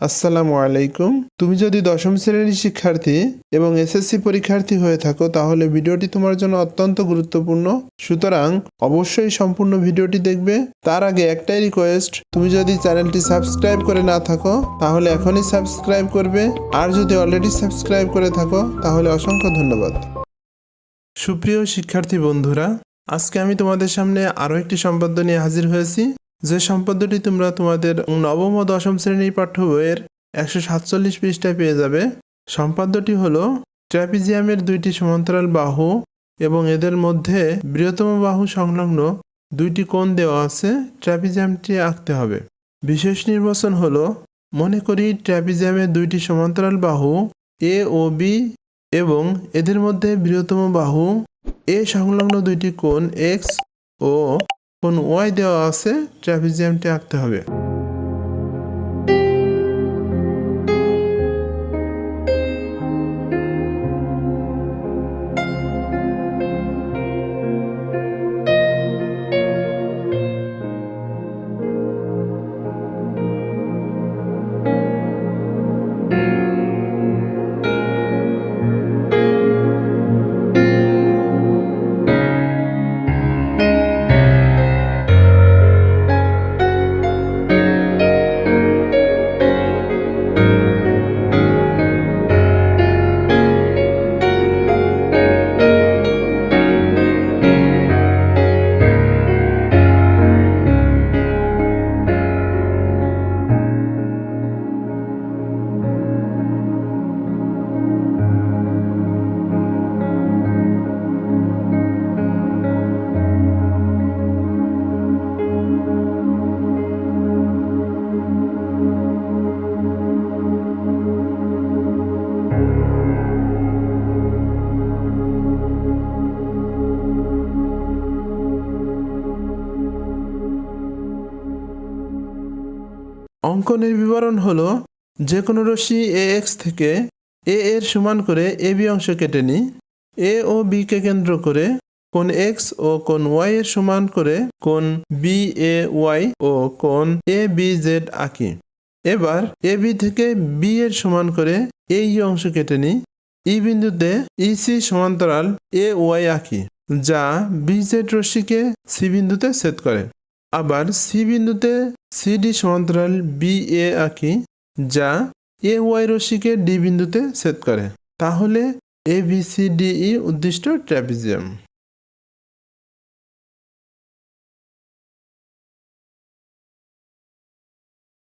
আসসালামু আলাইকুম। তুমি যদি দশম শ্রেণির শিক্ষার্থী এবং এসএসসি পরীক্ষার্থী হয়ে থাকো, তাহলে ভিডিওটি তোমার জন্য অত্যন্ত গুরুত্বপূর্ণ। সুতরাং অবশ্যই সম্পূর্ণ ভিডিওটি দেখবে। তার আগে একটাই রিকোয়েস্ট তুমি যদি চ্যানেলটি সাবস্ক্রাইব করে না থাকো, তাহলে এখনই সাবস্ক্রাইব করবে। আর যদি অলরেডি সাবস্ক্রাইব করে থাকো, তাহলে অসংখ্য ধন্যবাদ। সুপ্রিয় শিক্ষার্থী বন্ধুরা, আজকে আমি তোমাদের সামনে আরও একটি সম্পাদ্য নিয়ে হাজির হয়েছি। যে সম্পাদ্যটি তোমরা তোমাদের নবম ও দশম শ্রেণির পাঠ্য বইয়ের একশো সাতচল্লিশ পৃষ্ঠায় পেয়ে যাবে, সম্পাদ্যটি হল ট্র্যাপিজিয়ামের দুইটি সমান্তরাল বাহু এবং এদের মধ্যে বৃহত্তম বাহু সংলগ্ন দুইটি কোণ দেওয়া আছে, ট্র্যাপিজিয়ামটি আঁকতে হবে। বিশেষ নির্বাচন হল, মনে করি ট্র্যাপিজিয়ামের দুইটি সমান্তরাল বাহু এ ও বি এবং এদের মধ্যে বৃহত্তম বাহু এ সংলগ্ন দুইটি কোণ এক্স ও কোণ ওয়াই দেওয়া আছে ট্রাফিক ট্র্যাপিজিয়ামটি আঁকতে হবে। অঙ্কনের বিবরণ হলো যে কোনো রশ্মি এ এক্স থেকে এ এর সমান করে এ বি অংশ কেটে নিই। এ ও বি কে কেন্দ্র করে কোন এক্স ও কোন ওয়াই এর সমান করে কোন বি, এ, ওয়াই ও কোন এ, বি, জেড আঁকি। এবার এ, বি থেকে বি এর সমান করে এই অংশ কেটে নিই। ই বিন্দুতে ইসি সমান্তরাল এ, ওয়াই আঁকি, যা বি, জেড রশ্মিকে সি বিন্দুতে ছেদ করে। আবার সি বিন্দুতে সিডি সমান্তরাল বি এ আঁকি, যা এ ওয়াই রশ্মিকে ডি বিন্দুতে ছেদ করে। তাহলে A B C D E উদ্দিষ্ট trapezium.